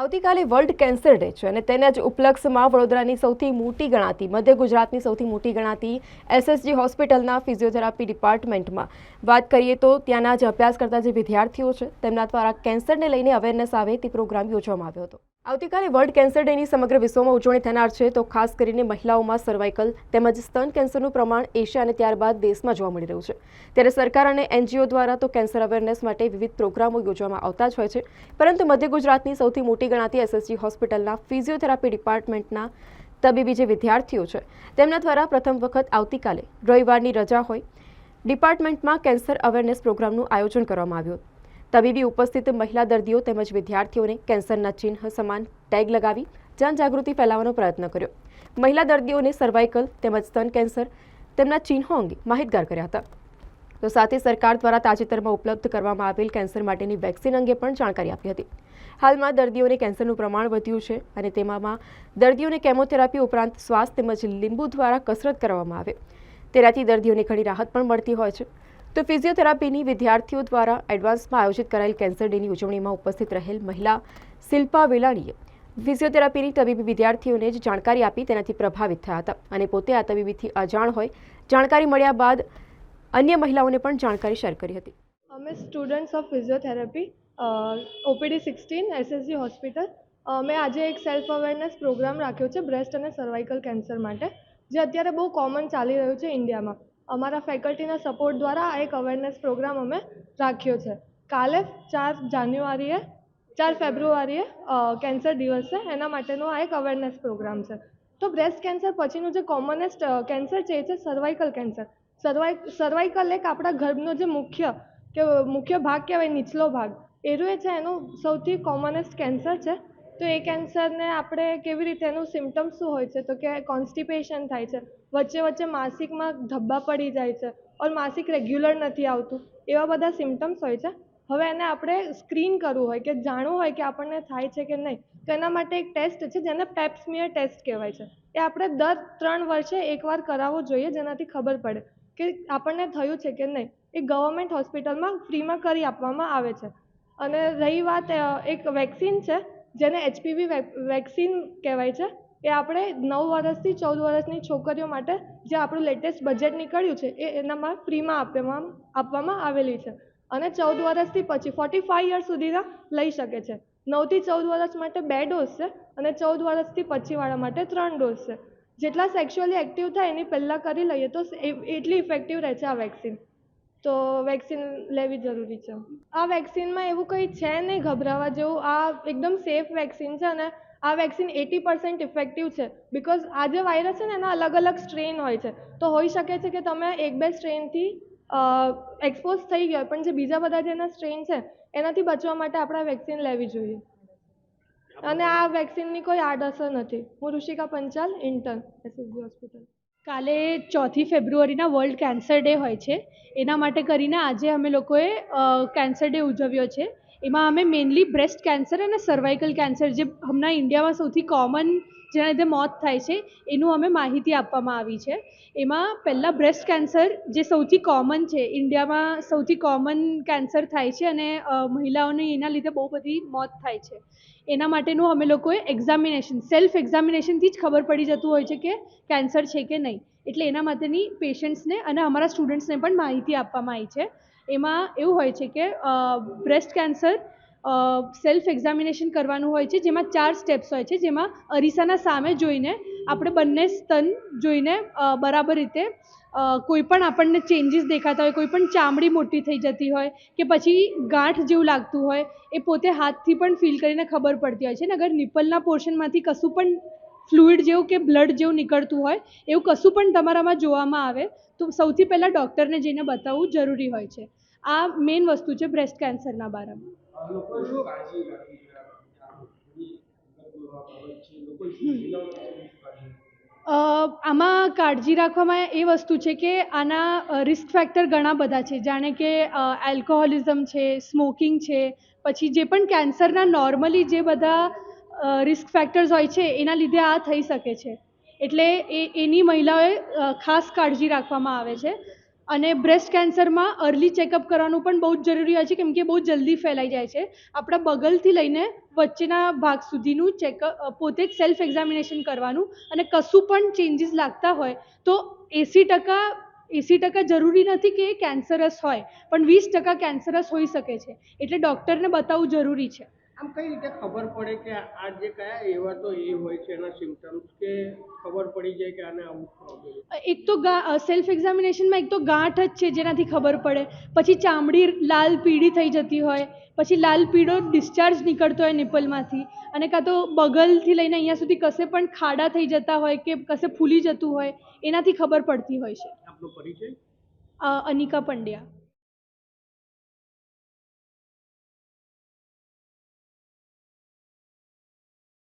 આવતીકાલે world cancer day છે અને તેના જ ઉપલક્ષમાં વડોદરાની સૌથી મોટી ગણાતી, મધ્ય ગુજરાતની સૌથી મોટી ગણાતી એસએસજી હોસ્પિટલના ફિઝિયોથેરાપી ડિપાર્ટમેન્ટમાં. વાત કરીએ તો ત્યાંના જે અભ્યાસ કરતા જે વિદ્યાર્થીઓ છે, તેમના દ્વારા કેન્સરને લઈને અવેરનેસ આવે તે પ્રોગ્રામ યોજવામાં આવ્યો હતો. આવતીકાલે વર્લ્ડ કેન્સર ડેની સમગ્ર વિશ્વમાં ઉજવણી થનાર છે, તો ખાસ કરીને મહિલાઓમાં સર્વાઇકલ તેમજ સ્તન કેન્સરનું પ્રમાણ એશિયા અને ત્યારબાદ દેશમાં જોવા મળી રહ્યું છે. ત્યારે સરકાર અને એનજીઓ દ્વારા તો કેન્સર અવેરનેસ માટે વિવિધ પ્રોગ્રામો યોજવામાં આવતા જ હોય છે. પરંતુ મધ્ય ગુજરાતની સૌથી મોટી ગણાતી એસએસજી હોસ્પિટલના ફિઝિયોથેરાપી ડિપાર્ટમેન્ટના તબીબી જે વિદ્યાર્થીઓ છે, તેમના દ્વારા પ્રથમ વખત આવતીકાલે રવિવારની રજા હોય ડિપાર્ટમેન્ટમાં કેન્સર અવેરનેસ પ્રોગ્રામનું આયોજન કરવામાં આવ્યું. તબીબી ઉપસ્થિત મહિલા દર્દીઓ તેમજ વિદ્યાર્થીઓને કેન્સરના ચિહ્ન સમાન ટેગ લગાવી જનજાગૃતિ ફેલાવવાનો પ્રયત્ન કર્યો. મહિલા દર્દીઓને સર્વાઇકલ તેમજ સ્તન કેન્સર તેમના ચિહ્નો અંગે માહિતગાર કર્યા હતા. તો સાથે સરકાર દ્વારા તાજેતરમાં ઉપલબ્ધ કરવામાં આવેલ કેન્સર માટેની વેક્સિન અંગે પણ જાણકારી આપી હતી. હાલમાં દર્દીઓને કેન્સરનું પ્રમાણ વધ્યું છે અને તેમાં દર્દીઓને કેમોથેરાપી ઉપરાંત શ્વાસ તેમજ લીંબુ દ્વારા કસરત કરવામાં આવે. તેનાથી દર્દીઓને ઘણી રાહત પણ મળતી હોય છે. તો ફિઝિયોથેરાપીની વિદ્યાર્થીઓ દ્વારા એડવાન્સમાં આયોજિત કરાયેલ કેન્સર ડેની ઉજવણીમાં ઉપસ્થિત રહેલ મહિલા શિલ્પા વેલાણીએ ફિઝિયોથેરાપીની તબીબી વિદ્યાર્થીઓને જ જાણકારી આપી તેનાથી પ્રભાવિત થયા હતા અને પોતે આ તબીબીથી અજાણ હોય જાણકારી મળ્યા બાદ અન્ય મહિલાઓને પણ જાણકારી શેર કરી હતી. અમે students of physiotherapy OPD sixteen, SSG hospital. અમે આજે એક સેલ્ફ અવેરનેસ પ્રોગ્રામ રાખ્યો છે બ્રેસ્ટ અને સર્વાઇકલ કેન્સર માટે, જે અત્યારે બહુ કોમન ચાલી રહ્યું છે ઇન્ડિયામાં. અમારા ફેકલ્ટીના સપોર્ટ દ્વારા આ એક અવેરનેસ પ્રોગ્રામ અમે રાખ્યો છે. કાલે ચાર જાન્યુઆરીએ, ચાર ફેબ્રુઆરીએ કેન્સર દિવસ છે. એના માટેનો આ એક અવેરનેસ પ્રોગ્રામ છે. તો બ્રેસ્ટ કેન્સર પછીનું જે કોમનેસ્ટ કેન્સર છે, એ છે સર્વાઇકલ કેન્સર સર્વાઈ સર્વાઇકલ એક આપણા ગર્ભનો જે મુખ્ય, કે મુખ્ય ભાગ કહેવાય, નીચલો ભાગ. એરું એ છે એનું સૌથી કોમનેસ્ટ કેન્સર છે. તો એ કેન્સરને આપણે કેવી રીતે, એનું સિમ્ટમ્સ શું હોય છે? તો કે કોન્સ્ટિપેશન થાય છે. વચ્ચે વચ્ચે માસિકમાં ધબ્બા પડી જાય છે ઓર માસિક રેગ્યુલર નથી આવતું. એવા બધા સિમ્ટમ્સ હોય છે. હવે એને આપણે સ્ક્રીન કરવું હોય કે જાણવું હોય કે આપણને થાય છે કે નહીં. તો એના માટે એક ટેસ્ટ છે જેને પેપ્સમિયર ટેસ્ટ કહેવાય છે. એ આપણે દર ત્રણ વર્ષે એકવાર કરાવવો જોઈએ જેનાથી ખબર પડે કે આપણને થયું છે કે નહીં. એ ગવર્મેન્ટ હોસ્પિટલમાં ફ્રીમાં કરી આપવામાં આવે છે. અને રહી વાત એક વેક્સિન છે જેને એચપીવી વેક્સિન કહેવાય છે, એ આપણે નવ વર્ષથી ચૌદ વર્ષની છોકરીઓ માટે જે આપણું લેટેસ્ટ બજેટ નીકળ્યું છે, એ એનામાં ફ્રીમાં આપવામાં આપવામાં આવેલી છે. અને ચૌદ વર્ષથી પછી ફોર્ટી ફાઇવ યર્સ સુધીના લઈ શકે છે. નવથી ચૌદ વર્ષ માટે બે ડોઝ છે અને ચૌદ વર્ષથી પછીવાળા માટે ત્રણ ડોઝ છે. જેટલા સેક્સ્યુઅલી એક્ટિવ થાય એની પહેલાં કરી લઈએ તો એટલી ઇફેક્ટિવ રહે છે આ વેક્સિન. તો વેક્સિન લેવી જરૂરી છે. આ વેક્સિનમાં એવું કંઈ છે નહીં ગભરાવા જેવું. આ એકદમ સેફ વેક્સિન છે અને આ વેક્સિન એટી પર્સન્ટ ઇફેક્ટિવ છે. બિકોઝ આ જે વાયરસ છે ને, એના અલગ અલગ સ્ટ્રેન હોય છે. તો હોઈ શકે છે કે તમે એક બે સ્ટ્રેનથી એક્સપોઝ થઈ ગયો પણ જે બીજા બધા જેના સ્ટ્રેન છે, એનાથી બચવા માટે આપણે વેક્સિન લેવી જોઈએ. અને આ વેક્સિનની કોઈ આડઅસર નથી. હું Rishika Panchal, intern SSG hospital કાલે ચોથી ફેબ્રુઆરીના વર્લ્ડ કેન્સર ડે હોય છે. એના માટે કરીને આજે અમે લોકોએ કેન્સર ડે ઉજવ્યો છે. એમાં અમે મેઇનલી બ્રેસ્ટ કેન્સર અને સર્વાઇકલ કેન્સર જે હમણાં ઇન્ડિયામાં સૌથી કોમન જેના લીધે મોત થાય છે, એનું અમે માહિતી આપવામાં આવી છે. એમાં પહેલાં બ્રેસ્ટ કેન્સર જે સૌથી કોમન છે ઇન્ડિયામાં સૌથી કોમન કેન્સર થાય છે અને મહિલાઓને એના લીધે બહુ બધી મોત થાય છે. એના માટેનું અમે લોકોએ એક્ઝામિનેશન સેલ્ફ એક્ઝામિનેશનથી જ ખબર પડી જતું હોય છે કે કેન્સર છે કે નહીં. એટલે એના માટેની પેશન્ટ્સને અને અમારા સ્ટુડન્ટ્સને પણ માહિતી આપવામાં આવી છે. એમાં એવું હોય છે કે બ્રેસ્ટ કેન્સર સેલ્ફ એક્ઝામિનેશન કરવાનું હોય છે, જેમાં ચાર સ્ટેપ્સ હોય છે, જેમાં અરીસાના સામે જોઈને આપણે બંને સ્તન જોઈને બરાબર રીતે કોઈ પણ આપણને ચેન્જીસ દેખાતા હોય, કોઈ પણ ચામડી મોટી થઈ જતી હોય કે પછી ગાંઠ જેવું લાગતું હોય, એ પોતે હાથથી પણ ફીલ કરીને ખબર પડતી હોય છે ને અગર નિપલના પોર્શનમાંથી કશું પણ ફ્લુઇડ જેવું કે બ્લડ જેવું નીકળતું હોય, એવું કશું પણ તમારામાં જોવામાં આવે, તો સૌથી પહેલાં ડૉક્ટરને જઈને બતાવવું જરૂરી હોય છે. આ મેઇન વસ્તુ છે બ્રેસ્ટ કેન્સરના બારામાં. આમાં કાળજી રાખવામાં એ વસ્તુ છે કે આના રિસ્ક ફેક્ટર ઘણા બધા છે. જાણે કે આલ્કોહોલિઝમ છે સ્મોકિંગ છે, પછી જે પણ કેન્સરના નોર્મલી જે બધા રિસ્ક ફેક્ટર્સ હોય છે, એના લીધે આ થઈ શકે છે. એટલે એ, એની મહિલાઓએ ખાસ કાળજી રાખવામાં આવે છે. અને બ્રેસ્ટ કેન્સરમાં અર્લી ચેકઅપ કરવાનું પણ બહુ જ જરૂરી હોય છે, કેમ કે બહુ જલ્દી ફેલાઈ જાય છે. આપણા બગલથી લઈને વચ્ચેના ભાગ સુધીનું ચેકઅપ પોતે જ સેલ્ફ એક્ઝામિનેશન કરવાનું અને કશું પણ ચેન્જીસ લાગતા હોય તો એંસી ટકા એંસી ટકા જરૂરી નથી કે એ કેન્સરસ હોય, પણ વીસ ટકા કેન્સરસ હોઈ શકે છે. એટલે ડૉક્ટરને બતાવવું જરૂરી છે. આમ કઈ રીતે ખબર પડે કે આ જે કયા એવા તો એ હોય છે એના સિમ્ટમ્સ કે ખબર પડી જાય કે આને આવું પ્રોબ્લેમ એક તો સેલ્ફ એક્ઝામિનેશનમાં એક તો ગાંઠ જ છે જેનાથી ખબર પડે. પછી ચામડી લાલ પીળી થઈ જતી હોય પછી લાલ પીળો ડિસ્ચાર્જ નીકળતો હોય નિપલમાંથી. અને કાં તો બગલથી લઈને અહીંયા સુધી કશે પણ ખાડા થઈ જતા હોય કે કશે ફૂલી જતું હોય એનાથી ખબર પડતી હોય છે. આપનો પરિચય? અનિકા પંડ્યા.